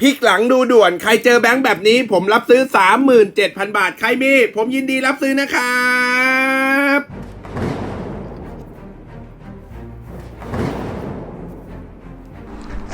พลิกหลังดูด่วน ใครเจอแบงค์แบบนี้ ผมรับซื้อ 37,000 บาท ใครมี ผมยินดีรับซื้อนะครับ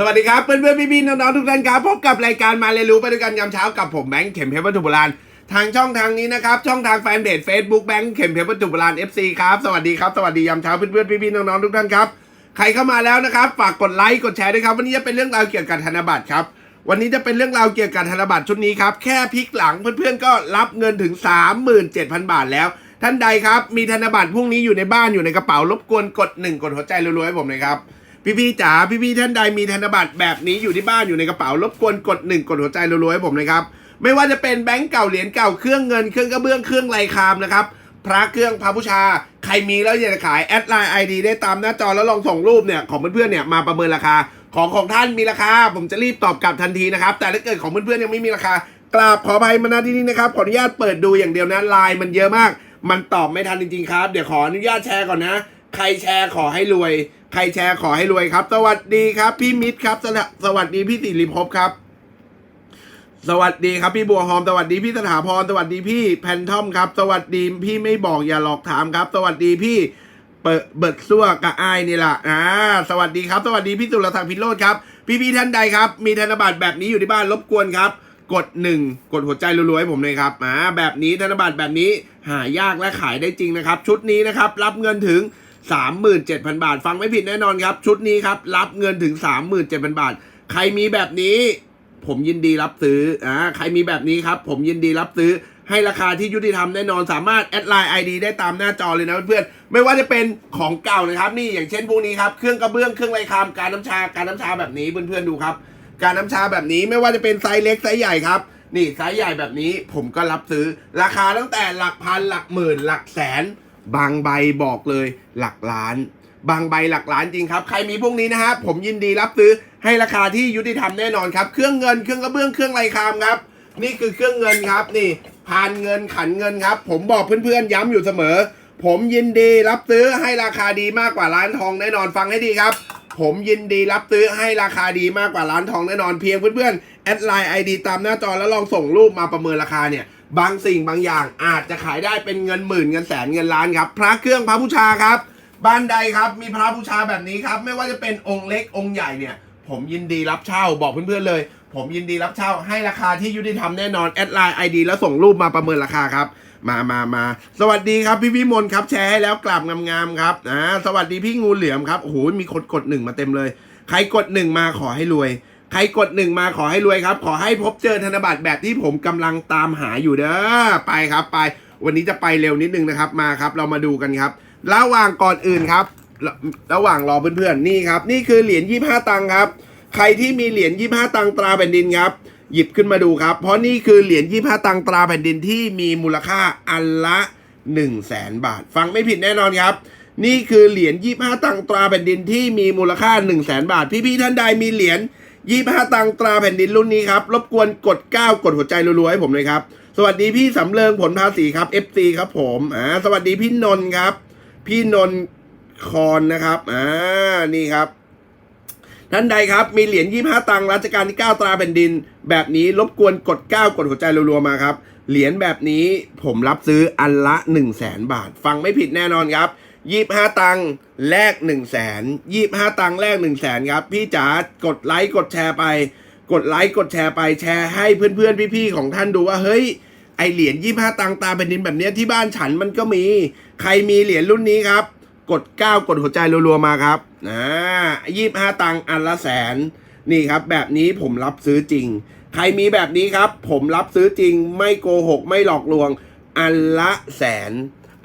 สวัสดีครับ เพื่อนๆพี่ๆน้องๆทุกท่านครับ พบกับรายการมาเรียนรู้ไปด้วยกันยามเช้ากับผมแบงค์เข็มเพชรวัตถุโบราณทางช่องทางนี้นะครับ ช่องทางแฟนเพจ Facebook แบงค์เข็มเพชรวัตถุโบราณ FC ครับ สวัสดีครับ สวัสดียามเช้าเพื่อนๆพี่ๆน้องๆทุกท่านครับ ใครเข้ามาแล้วนะครับ ฝากกดไลค์กดแชร์ด้วยครับ วันนี้จะเป็นเรื่องราวเกี่ยวกับธนบัตรครับ วันนี้จะเป็นเรื่องราวเกี่ยวกับธนบัตรชุดนี้ครับ แค่พลิกหลังเพื่อนๆก็รับเงินถึง 37,000 บาทแล้ว ท่านใดครับ มีธนบัตรพวกนี้อยู่ในบ้านอยู่ในกระเป๋ารบกวนกดหนึ่งกดหัวใจรัวๆให้ผมหน่อยครับ พี่ๆจ๋าพี่ๆท่านใดมีธนบัตรแบบนี้อยู่ที่บ้านอยู่ในกระเป๋ารบกวนกดหนึ่งกดหัวใจรัวๆให้ผมเลยครับไม่ว่าจะเป็นแบงก์เก่าเหรียญเก่าเครื่องเงินเครื่องกระเบื้องเครื่องลายคามนะครับพระเครื่องพระบูชา ใครมีแล้วอยากจะขายแอดไลน์ไอดีได้ตามหน้าจอแล้วลองส่งรูปเนี่ยของเพื่อนๆเนี่ยมาประเมินราคาของของท่านมีราคา ผมจะรีบตอบกลับทันทีนะครับ แต่ถ้าเกิดของเพื่อนๆยังไม่มีราคากราบขออภัยมาณที่นี่นะครับขออนุญาตเปิดดูอย่างเดียวนะไลน์มันเยอะมาก มันตอบไม่ทันจริงๆครับ เดี๋ยวขออนุญาตแชร์ก่อนนะ ใครแชร์ขอให้รวย ใครแชร์ขอให้รวยครับ สวัสดีครับ พี่มิตรครับ สวัสดีพี่สิริภพครับ สวัสดีครับพี่บัวหอม สวัสดีพี่สถาพร สวัสดีพี่แพนทอมครับ สวัสดีพี่ไม่บอกอย่าหลอกถามครับ สวัสดีพี่เปิดเบิดซั่วกับอายนี่แหละอ่าสวัสดีครับ สวัสดีพี่สุรศักดิ์พิโรธครับ พี่พี่ท่านใดครับ มีธนบัตรแบบนี้อยู่ที่บ้านรบกวนครับกดหนึ่งกดหัวใจรัวๆให้ผมเลยครับอ่าแบบนี้ธนบัตรแบบนี้หายากและขายได้จริงนะครับ ชุดนี้นะครับ รับเงินถึง 37,000 บาท ฟังไม่ผิดแน่นอนครับ ชุดนี้ครับ รับเงินถึง 37,000 บาท ใครมีแบบนี้ ผมยินดีรับซื้ออ่าใครมีแบบนี้ครับ ผมยินดีรับซื้อให้ราคาที่ยุติธรรมแน่นอนสามารถแอดไลน์ไอดีได้ตามหน้าจอเลยนะเพื่อนๆไม่ว่าจะเป็นของเก่านะครับ นี่อย่างเช่นพวกนี้ครับเครื่องกระเบื้องเครื่องไรคามการน้ำชาการน้ำชาแบบนี้เพื่อนๆดูครับ การน้ำชาแบบนี้ไม่ว่าจะเป็นไซส์เล็กไซส์ใหญ่ครับนี่ไซส์ใหญ่แบบนี้ผมก็รับซื้อราคาตั้งแต่หลักพันหลักหมื่นหลักแสน บางใบบอกเลยหลักล้าน บางใบหลักล้านจริงครับ ใครมีพวกนี้นะฮะผมยินดีรับซื้อให้ราคาที่ยุติธรรมแน่นอนครับ เครื่องเงินเครื่องกระเบื้องเครื่องไรคามครับ นี่คือเครื่องเงินครับนี่พานเงินขันเงินครับ ผมบอกเพื่อนๆย้ำอยู่เสมอ ผมยินดีรับซื้อให้ราคาดีมากกว่าร้านทองแน่นอนฟังให้ดีครับ ผมยินดีรับซื้อให้ราคาดีมากกว่าร้านทองแน่นอนเพียงเพื่อนๆแอดไลน์ไอดีตามหน้าจอแล้วลองส่งรูปมาประเมินราคาเนี่ย บางสิ่งบางอย่างอาจจะขายได้เป็นเงินหมื่นเงินแสนเงินล้านครับ พระเครื่องพระบูชาครับ บ้านใดครับมีพระบูชาแบบนี้ครับ ไม่ว่าจะเป็นองค์เล็กองค์ใหญ่เนี่ย ผมยินดีรับเช่าบอกเพื่อนๆเลย ผมยินดีรับเช่าให้ราคาที่ยุติธรรมแน่นอนแอดไลน์ไอดีแล้วส่งรูปมาประเมินราคาครับมามามา สวัสดีครับพี่วิมลครับ แชร์ให้แล้วกลับงามๆครับอ่าสวัสดีพี่งูเหลือมครับ โอ้โห มีคนกดหนึ่งมาเต็มเลย ใครกดหนึ่งมาขอให้รวย ใครกดหนึ่งมาขอให้รวยครับ ขอให้พบเจอธนบัตรแบบที่ผมกำลังตามหาอยู่เด้อไปครับไป วันนี้จะไปเร็วนิดนึงนะครับมาครับ เรามาดูกันครับ ระหว่างก่อนอื่นครับระระหว่างรอเพื่อนๆนี่ครับ นี่คือเหรียญยี่ห้าตังค์ครับ ใครที่มีเหรียญยี่ห้าตังค์ตราแผ่นดินครับ หยิบขึ้นมาดูครับ เพราะนี่คือเหรียญยี่ห้าตังค์ตราแผ่นดินที่มีมูลค่าอันละ1 0 0 0 0แสนบาท ฟังไม่ผิดแน่นอนครับนี่คือเหรียญยี่ห้าตังค์ตราแผ่นดินที่มีมูลค่า1 0 0 0 0แสนบาท พี่ๆท่านใดมีเหรียญ ยี่ห้าตังตราแผ่นดินรุ่นนี้ครับ รบกวนกด 9 กดหัวใจรัวๆให้ผมเลยครับ สวัสดีพี่สำเริงผลภาษีครับ FC ครับผมอ่าสวัสดีพี่นนท์ครับ พี่นนท์คอนนะครับอ่านี่ครับท่านใดครับ มีเหรียญยี่ห้าตังรัชกาลที่ 9 ตราแผ่นดิน แบบนี้รบกวนกด 9 กดหัวใจรัวๆมาครับ เหรียญแบบนี้ผมรับซื้ออันละ 1 0 0 0 0แสนบาท ฟังไม่ผิดแน่นอนครับ ยี่ห้าตังแลก1 0 0 0 0แสนยี่ห้าตังแลก1 0 0 0 0แสนครับ พี่จ๋ากดไลค์กดแชร์ไป กดไลค์กดแชร์ไปแชร์ให้เพื่อนๆ พี่ๆ ของท่านดูว่าเฮ้ยไอเหรียญยี่ห้าตังตาแผ่นดินแบบนี้ที่บ้านฉันมันก็มี ใครมีเหรียญรุ่นนี้ครับ กด9กดหัวใจรัวๆมาครับอ่ายี่ห้าตังอันละแสนนี่ครับ แบบนี้ผมรับซื้อจริง ใครมีแบบนี้ครับ ผมรับซื้อจริงไม่โกหกไม่หลอกลวง อันละแสน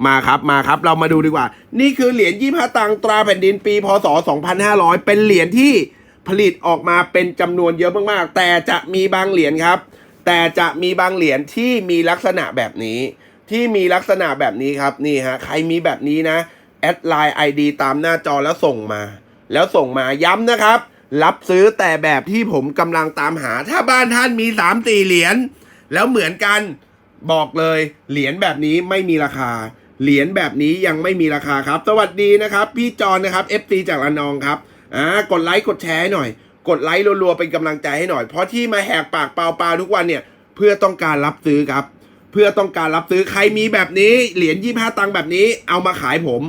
มาครับมาครับเรามาดูดีกว่า นี่คือเหรียญยี่ห้าตังตราแผ่นดินปีพศ 2500 เป็นเหรียญที่ผลิตออกมาเป็นจำนวนเยอะมากๆ แต่จะมีบางเหรียญครับ แต่จะมีบางเหรียญที่มีลักษณะแบบนี้ ที่มีลักษณะแบบนี้ครับนี่ฮะใครมีแบบนี้นะแอดไลน์ ID ตามหน้าจอแล้วส่งมา แล้วส่งมาย้ำนะครับ รับซื้อแต่แบบที่ผมกำลังตามหา ถ้าบ้านท่านมี3ามสี่เหรียญแล้วเหมือนกันบอกเลยเหรียญแบบนี้ไม่มีราคา เหรียญแบบนี้ยังไม่มีราคาครับ สวัสดีนะครับ พี่จอนนะครับ FC จากระนองครับอ่ากดไลค์กดแชร์หน่อย กดไลค์รัวๆเป็นกำลังใจให้หน่อย เพราะที่มาแหกปากเปล่าๆทุกวันเนี่ย เพื่อต้องการรับซื้อครับ เพื่อต้องการรับซื้อใครมีแบบนี้เหรียญยี่ห้าตังค์แบบนี้เอามาขายผม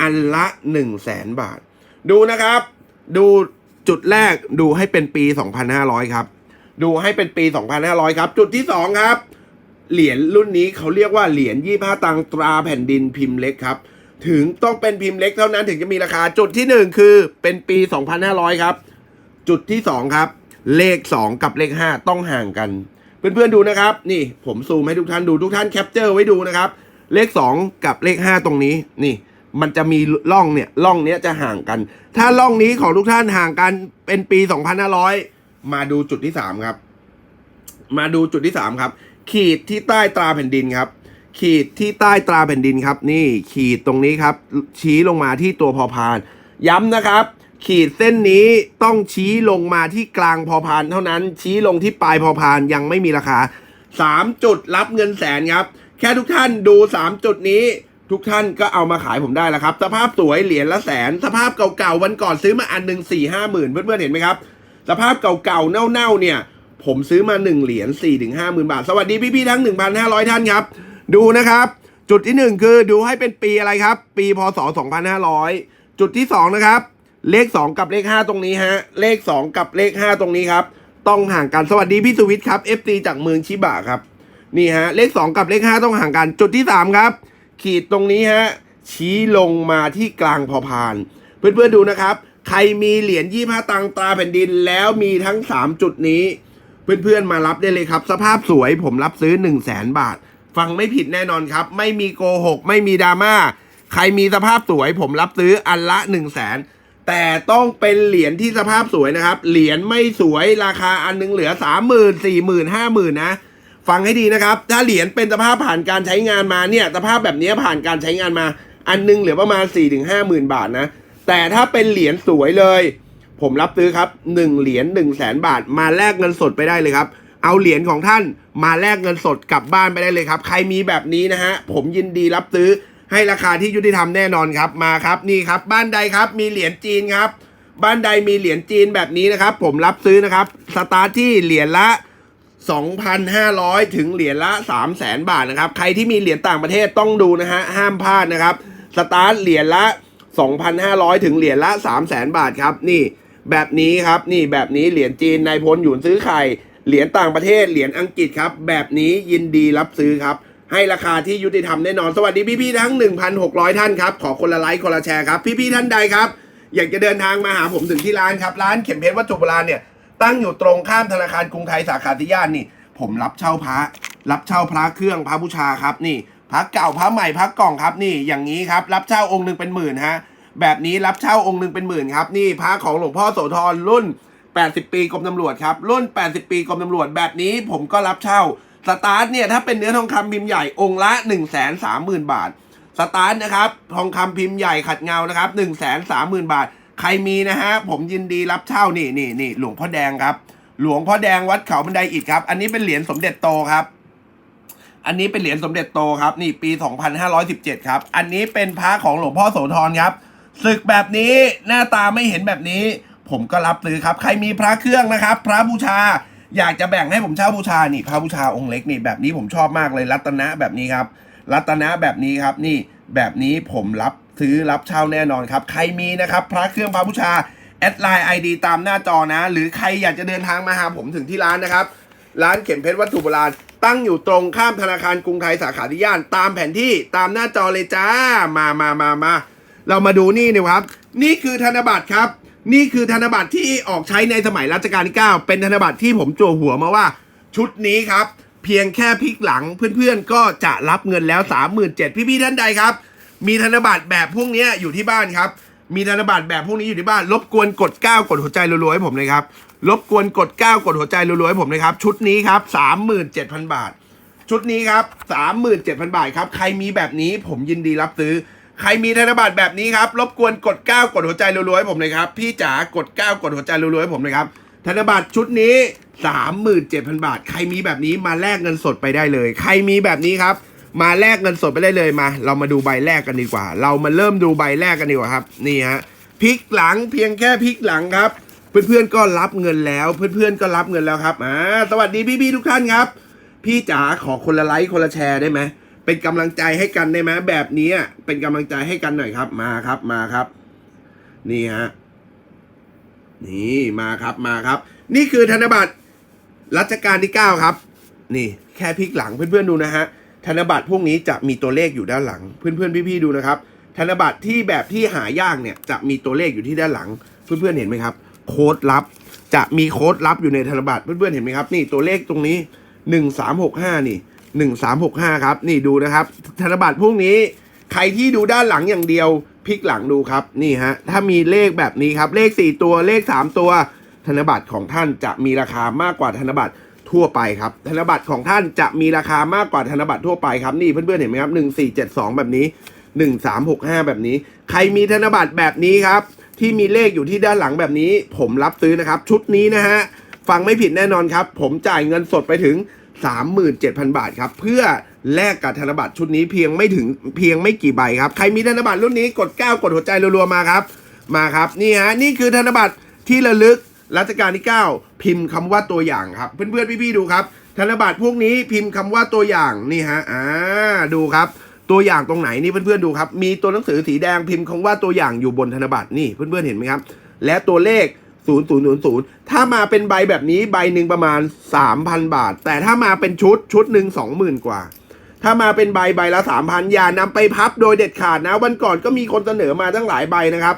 อันละ1 0 0 0 0แสนบาท ดูนะครับ ดูจุดแรกดูให้เป็นปี 2500 ครับ ดูให้เป็นปี 2500 ครับ จุดที่ 2 ครับ เหรียญรุ่นนี้เขาเรียกว่าเหรียญยี่ห้าตังตราแผ่นดินพิมพ์เล็กครับ ถึงต้องเป็นพิมพ์เล็กเท่านั้นถึงจะมีราคาจุดที่ 1 คือเป็นปี 2500 ครับ จุดที่ 2 ครับ เลข 2 กับเลข 5 ต้องห่างกัน เพื่อนๆดูนะครับ นี่ผมซูมให้ทุกท่านดูทุกท่านแคปเจอร์ไว้ดูนะครับ เลข 2 กับเลข 5 ตรงนี้นี่มันจะมีร่องเนี่ยร่องเนี้ยจะห่างกัน ถ้าร่องนี้ของทุกท่านห่างกันเป็นปี 2500 มาดูจุดที่ 3 ครับ มาดูจุดที่ 3 ครับ ขีดที่ใต้ตราแผ่นดินครับ ขีดที่ใต้ตราแผ่นดินครับ นี่ขีดตรงนี้ครับ ชี้ลงมาที่ตัวพอพาน ย้ำนะครับ ขีดเส้นนี้ต้องชี้ลงมาที่กลางพอพาน เท่านั้นชี้ลงที่ปลายพอพานยังไม่มีราคา 3 จุดรับเงินแสนครับ แค่ทุกท่านดู 3 จุดนี้ทุกท่านก็เอามาขายผมได้แล้วครับ สภาพสวยเหรียญละแสน สภาพเก่าๆวันก่อนซื้อมาอันหนึ่งสี่ห้าหมื่นเพื่อนๆเห็นไหมครับ สภาพเก่าๆเน่าๆเนี่ย ผมซื้อมา 1 เหรียญ4ถึง5หมื่นบาท สวัสดีพี่ ๆ ทั้ง 1,500 ท่านครับ ดูนะครับ จุดที่ 1 คือดูให้เป็นปีอะไรครับ ปีพศ 2500 จุดที่ 2 นะครับ เลข 2 กับเลข 5 ตรงนี้ฮะ เลข 2 กับเลข 5 ตรงนี้ครับ ต้องห่างกัน สวัสดีพี่สุวิทย์ครับ FT จากเมืองชิบะครับ นี่ฮะ เลข 2 กับเลข 5 ต้องห่างกัน จุดที่ 3 ครับ ขีดตรงนี้ฮะ ชี้ลงมาที่กลางพอพาน เพื่อนๆดูนะครับ ใครมีเหรียญยี่ห้าตังตราแผ่นดินแล้วมีทั้ง 3 จุดนี้ เพื่อนๆมารับได้เลยครับ สภาพสวยผมรับซื้อ 1 0 0 0 0แสนบาท ฟังไม่ผิดแน่นอนครับ ไม่มีโกหก ไม่มีดราม่า ใครมีสภาพสวย ผมรับซื้ออันละ 1 0 0 0 0แสนแต่ต้องเป็นเหรียญที่สภาพสวยนะครับ เหรียญไม่สวยราคาอันหนึงเหลือ 3 0 0 0 0 0 4 0 0 0 0 5 0,000นะฟังให้ดีนะครับ ถ้าเหรียญเป็นสภาพผ่านการใช้งานมาเนี่ยสภาพแบบนี้ผ่านการใช้งานมา อันหนึงเหลือประมาณ4 5 0 0 0 0บาทนะแต่ถ้าเป็นเหรียญสวยเลย ผมรับซื้อครับ1เหรียญ1 0 0 0 0แสนบาท มาแลกเงินสดไปได้เลยครับ เอาเหรียญของท่านมาแลกเงินสดกลับบ้านไปได้เลยครับ ใครมีแบบนี้นะฮะ ผมยินดีรับซื้อให้ราคาที่ยุติธรรมแน่นอนครับ มาครับนี่ครับ บ้านใดครับ มีเหรียญจีนครับ บ้านใดมีเหรียญจีนแบบนี้นะครับ ผมรับซื้อนะครับ สตาร์ทที่เหรียญละ 2,500 ถึงเหรียญละ 300,000 บาทนะครับ ใครที่มีเหรียญต่างประเทศต้องดูนะฮะ ห้ามพลาดนะครับ สตาร์ทเหรียญละ2,500 ถึงเหรียญละ 300,000 บาทครับ นี่ แบบนี้ครับนี่แบบนี้เหรียญจีนนายพลหยุนซื้อไข่เหรียญต่างประเทศเหรียญอังกฤษครับ แบบนี้ยินดีรับซื้อครับ ให้ราคาที่ยุติธรรมแน่นอน สวัสดีพี่ๆทั้ง 1,600 ท่านครับ ขอคนละไลค์คนละแชร์ครับ พี่ๆท่านใดครับ อยากจะเดินทางมาหาผมถึงที่ร้านครับ ร้านเข็มเพชรวัตถุโบราณเนี่ยตั้งอยู่ตรงข้ามธนาคารกรุงไทยสาขาที่ย่านนี่ ผมรับเช่าพระ รับเช่าพระเครื่องพระบูชาครับนี่พระเก่าพระใหม่พระกล่องครับนี่อย่างนี้ครับ รับเช่าองค์หนึ่งเป็นหมื่นฮะ แบบนี้รับเช่าองค์หนึ่งเป็นหมื่นครับ นี่พระของหลวงพ่อโสธรรุ่น 80 ปีกรมตำรวจครับ รุ่น 80 ปีกรมตำรวจแบบนี้ผมก็รับเช่า สตาร์ทเนี่ยถ้าเป็นเนื้อทองคำพิมพ์ใหญ่องค์ละ 1 3 0 0 0 0 บาท สตาร์ทนะครับทองคำพิมพ์ใหญ่ขัดเงานะครับ 1 3 0 0 0 0 บาท ใครมีนะฮะผมยินดีรับเช่านี่นี่นี่หลวงพ่อแดงครับ หลวงพ่อแดงวัดเขาบันไดอิฐครับ อันนี้เป็นเหรียญสมเด็จโตครับอันนี้เป็นเหรียญสมเด็จโตครับ นี่ปี 2517 ครับ อันนี้เป็นพระของหลวงพ่อโสธรครับ ศึกแบบนี้หน้าตาไม่เห็นแบบนี้ ผมก็รับซื้อครับ ใครมีพระเครื่องนะครับ พระบูชาอยากจะแบ่งให้ผมเช่าบูชานี่พระบูชาองค์เล็กนี่แบบนี้ผมชอบมากเลยรัตนะแบบนี้ครับ รัตนะแบบนี้ครับนี่แบบนี้ผมรับซื้อรับเช่าแน่นอนครับ ใครมีนะครับ พระเครื่องพระบูชาแอดไลน์ไอดีตามหน้าจอนะ หรือใครอยากจะเดินทางมาหาผมถึงที่ร้านนะครับ ร้านเข็มเพชรวัตถุโบราณตั้งอยู่ตรงข้ามธนาคารกรุงไทยสาขาที่ย่าน ตามแผนที่ตามหน้าจอเลยจ้ามามามามา เรามาดูนี่นะครับ นี่คือธนบัตรครับ นี่คือธนบัตรที่ออกใช้ในสมัยรัชกาลที่ 9 เป็นธนบัตรที่ผมจั่วหัวมาว่า ชุดนี้ครับ เพียงแค่พลิกหลังเพื่อนๆ ก็จะรับเงินแล้ว 37,000พี่ๆท่านใดครับ มีธนบัตรแบบพวกนี้อยู่ที่บ้านครับ มีธนบัตรแบบพวกนี้อยู่ที่บ้าน รบกวนกด 9 กดหัวใจรัวๆให้ผมเลยครับรบกวนกด 9 กดหัวใจรัวๆให้ผมเลยครับ ชุดนี้ครับ 37,000 บาท ชุดนี้ครับ 37,000 บาทครับ ใครมีแบบนี้ผมยินดีรับซื้อ ใครมีธนบัตรแบบนี้ครับ รบกวนกด 9 กดหัวใจรัวๆให้ผมเลยครับ พี่จ๋ากด 9 กดหัวใจรัวๆให้ผมเลยครับ ธนบัตรชุดนี้ 37,000 บาท ใครมีแบบนี้มาแลกเงินสดไปได้เลย ใครมีแบบนี้ครับ มาแลกเงินสดไปได้เลยมา เรามาดูใบแรกกันดีกว่า เรามาเริ่มดูใบแรกกันดีกว่าครับ นี่ฮะพลิกหลังเพียงแค่พลิกหลังครับ เพื่อนๆก็รับเงินแล้ว เพื่อนๆก็รับเงินแล้วครับอ่าสวัสดีพี่ๆทุกท่านครับ พี่จ๋าขอคนละไลค์คนละแชร์ได้ไหม เป็นกำลังใจให้กันได้ไหมแบบนี้อะเป็นกำลังใจให้กันหน่อยครับ มาครับมาครับ นี่ฮะนี่มาครับมาครับ นี่คือธนบัตรรัชกาลที่เก้าครับ นี่แค่พลิกหลังเพื่อนๆดูนะฮะธนบัตรพวกนี้จะมีตัวเลขอยู่ด้านหลัง เพื่อนๆพี่ๆดูนะครับ ธนบัตรที่แบบที่หายากเนี่ยจะมีตัวเลขอยู่ที่ด้านหลัง เพื่อนๆเห็นไหมครับ โค้ดลับจะมีโค้ดลับอยู่ในธนบัตรเพื่อนๆเห็นไหมครับ นี่ตัวเลขตรงนี้หนึ่ งสามหกห้านี่หนึ่งสามหกห้าครับ นี่ดูนะครับ ธนบัตรพวกนี้ ใครที่ดูด้านหลังอย่างเดียวพลิกหลังดูครับ นี่ฮะ ถ้ามีเลขแบบนี้ครับ เลขสี่ตัว เลขสามตัว ธนบัตรของท่านจะมีราคามากกว่าธนบัตรทั่วไปครับ ธนบัตรของท่านจะมีราคามากกว่าธนบัตรทั่วไปครับ นี่เพื่อนๆเห็นไหมครับหนึ่งสี่เจ็ดสองแบบนี้หนึ่งสามหกห้าแบบนี้ ใครมีธนบัตรแบบนี้ครับ ที่มีเลขอยู่ที่ด้านหลังแบบนี้ ผมรับซื้อนะครับ ชุดนี้นะฮะ ฟังไม่ผิดแน่นอนครับ ผมจ่ายเงินสดไปถึง 37,000 บาทครับ เพื่อแลกกับธนบัตรชุดนี้เพียงไม่ถึงเพียงไม่กี่ใบครับ ใครมีธนบัตรรุ่นนี้กด 9 กดหัวใจรัวๆมาครับ มาครับ นี่ฮะ นี่คือธนบัตรที่ระลึกรัชกาลที่ 9 พิมพ์คำว่าตัวอย่างครับ เพื่อนๆ พี่ๆ ดูครับ ธนบัตรพวกนี้พิมพ์คำว่าตัวอย่างนี่ฮะ อ่า ดูครับ ตัวอย่างตรงไหนนี่เพื่อนๆ ดูครับ มีตัวหนังสือสีแดงพิมพ์คำว่าตัวอย่างอยู่บนธนบัตรนี่เพื่อนๆ เห็นไหมครับ และตัวเลข 0000ถ้ามาเป็นใบแบบนี้ใบหนึ่งประมาณ3,000บาท แต่ถ้ามาเป็นชุดชุดหนึ่ง20,000กว่า ถ้ามาเป็นใบใบละ3,000อย่านำไปพับโดยเด็ดขาดนะ วันก่อนก็มีคนเสนอมาตั้งหลายใบนะครับ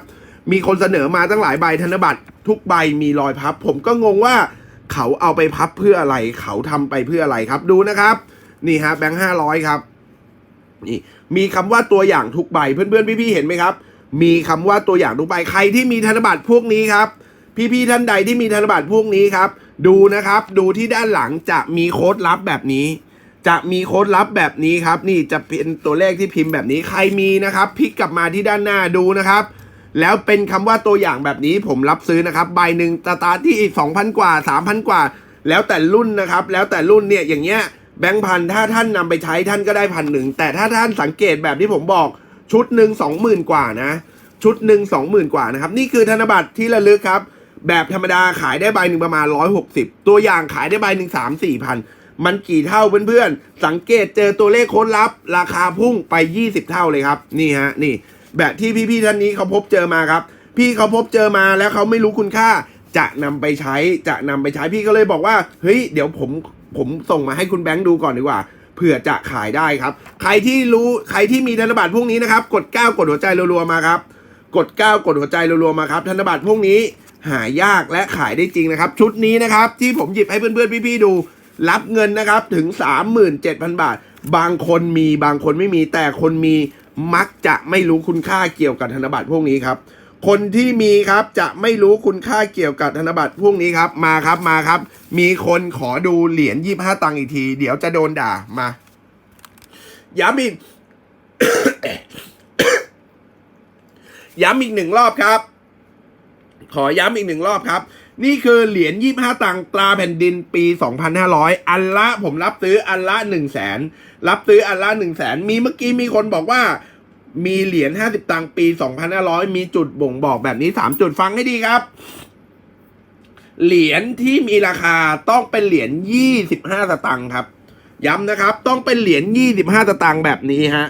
มีคนเสนอมาตั้งหลายใบธนบัตรทุกใบมีรอยพับ ผมก็งงว่าเขาเอาไปพับเพื่ออะไร เขาทำไปเพื่ออะไรครับดูนะครับ นี่ฮะแบงค์ห้าร้อยครับนี่มีคำว่าตัวอย่างทุกใบเพื่อนๆพี่ๆเห็นไหมครับ มีคำว่าตัวอย่างทุกใบใครที่มีธนบัตรพวกนี้ครับ พี่ๆท่านใดที่มีธนบัตรพวกนี้ครับ ดูนะครับ ดูที่ด้านหลังจะมีโค้ดลับแบบนี้ จะมีโค้ดลับแบบนี้ครับ นี่จะเป็นตัวเลขที่พิมพ์แบบนี้ ใครมีนะครับพลิกกลับมาที่ด้านหน้าดูนะครับ แล้วเป็นคำว่าตัวอย่างแบบนี้ผมรับซื้อนะครับ ใบหนึ่งสตาร์ทที่ 2,000 กว่า 3,000 กว่า แล้วแต่รุ่นนะครับ แล้วแต่รุ่นเนี่ยอย่างเงี้ยแบงค์พันถ้าท่านนำไปใช้ท่านก็ได้พันหนึ่งแต่ถ้าท่านสังเกตแบบที่ผมบอกชุดหนึ่งสองหมื่นกว่านะ ชุดหนึ่งสองหมื่นกว่านะครับ นี่คือธนบัตรที่ระลึกครับ แบบธรรมดาขายได้ใบหนึ่งประมาณร้อยหกสิบตัวอย่างขายได้ใบหนึ่งสามสี่พันมันกี่เท่าเพื่อนๆ สังเกตเจอตัวเลขค้ดลับ ราคาพุ่งไปยี่สิบเท่าเลยครับ นี่ฮะนี่ แบบที่พี่ๆท่านนี้เขาพบเจอมาครับ พี่เขาพบเจอมาแล้วเขาไม่รู้คุณค่าจะนำไปใช้จะนำไปใช้พี่ก็เลยบอกว่าเฮ้ยเดี๋ยวผมผมส่งมาให้คุณแบงค์ดูก่อนดีกว่าเผื่อจะขายได้ครับ ใครที่รู้ใครที่มีธนบัตรพวกนี้นะครับ กด 9 กดหัวใจรัวๆมาครับ กด 9 กดหัวใจรัวๆมาครับธนบัตรพวกนี้ หายากและขายได้จริงนะครับ ชุดนี้นะครับ ที่ผมหยิบให้เพื่อนๆพี่ๆดู รับเงินนะครับถึง 37,000 บาท บางคนมีบางคนไม่มีแต่คนมีมักจะไม่รู้คุณค่าเกี่ยวกับธนบัตรพวกนี้ครับ คนที่มีครับจะไม่รู้คุณค่าเกี่ยวกับธนบัตรพวกนี้ครับมาครับมาครับ มีคนขอดูเหรียญยี่ห้าตังค์อีกที เดี๋ยวจะโดนด่ามาย้ำอีกย้ำอีกหนึ่งรอบครับ ขอย้ำอีกหนึ่งรอบครับ นี่คือเหรียญยี่ห้าตังตราแผ่นดินปี 2500 อันละผมรับซื้ออันละ 1 0 0 0 0แสนรับซื้ออันละ 1 0 0 0 0แสนมีเมื่อกี้มีคนบอกว่ามีเหรียญ50 ตังปี 2500 มีจุดบ่งบอกแบบนี้ 3 จุดฟังให้ดีครับ เหรียญที่มีราคาต้องเป็นเหรียญ25สตังค์ครับ ย้ำนะครับ ต้องเป็นเหรียญ25สตังค์แบบนี้ฮะ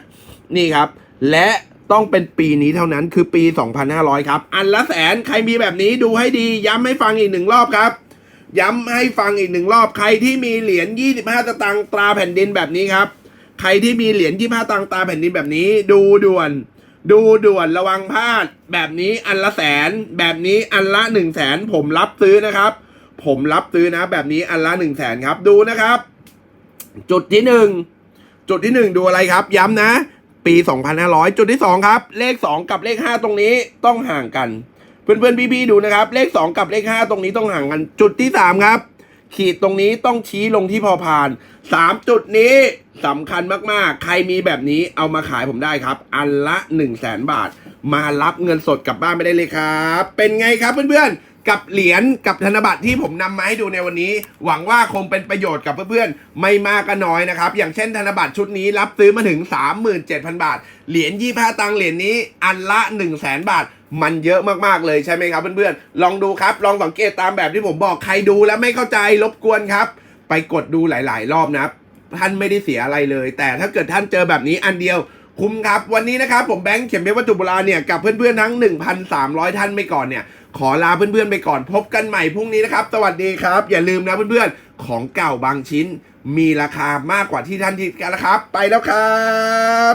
นี่ครับ และ ต้องเป็นปีนี้เท่านั้นคือปี 2,500 ครับ อันละแสนใครมีแบบนี้ดูให้ดี ย้ำให้ฟังอีกหนึ่งรอบครับ ย้ำให้ฟังอีกหนึ่งรอบ ใครที่มีเหรียญ 25สตางตราแผ่นดินแบบนี้ครับ ใครที่มีเหรียญ 25 ตังตราแผ่นดินแบบนี้ ดูด่วน ดูด่วนระวังพลาด แบบนี้อันละแสน แบบนี้อันละ1 0 0 0 0แสนผมรับซื้อนะครับ ผมรับซื้อนะ แบบนี้อันละ1 0 0 0 0แสนครับ ดูนะครับ จุดที่หนึ่งจุดที่หนึ่งดูอะไรครับ ย้ำนะ ปี 2500 จุดที่สองครับ เลข 2 กับเลข 5 ตรงนี้ต้องห่างกัน เพื่อนๆพี่ๆดูนะครับ เลข 2 กับเลข 5 ตรงนี้ต้องห่างกัน จุดที่ 3 ครับ ขีดตรงนี้ต้องชี้ลงที่พอพาน 3 จุดนี้สำคัญมากๆ ใครมีแบบนี้เอามาขายผมได้ครับ อันละ 1 0 0 0 0แบาท มารับเงินสดกลับบ้านไม่ได้เลยครับ เป็นไงครับเพื่อนๆ กับเหรียญกับธนบัตรที่ผมนำมาให้ดูในวันนี้ หวังว่าคงเป็นประโยชน์กับเพื่อนๆ ไม่มากก็น้อยนะครับ อย่างเช่นธนบัตรชุดนี้รับซื้อมาถึง 37,000 บาท เหรียญ25ตังค์เหรียญนี้อันละ 1 0 0 0 0แบาท มันเยอะมากๆเลยใช่ไหมครับเพื่อนๆ ลองดูครับลองสังเกตตามแบบที่ผมบอกใครดูแล้วไม่เข้าใจรบกวนครับ ไปกดดูหลาย ๆ รอบนะครับท่านไม่ได้เสียอะไรเลย แต่ถ้าเกิดท่านเจอแบบนี้อันเดียวคุ้มครับ วันนี้นะครับผมแบงค์เข็มเพชรวัตถุโบราณเนี่ยกับเพื่อนๆทั้ง 1,300 ท่านไปก่อนเนี่ย ขอลาเพื่อนๆไปก่อนพบกันใหม่พรุ่งนี้นะครับ สวัสดีครับ อย่าลืมนะเพื่อนๆ ของเก่าบางชิ้น มีราคามากกว่าที่ท่านคิดกันนะครับ ไปแล้วครับ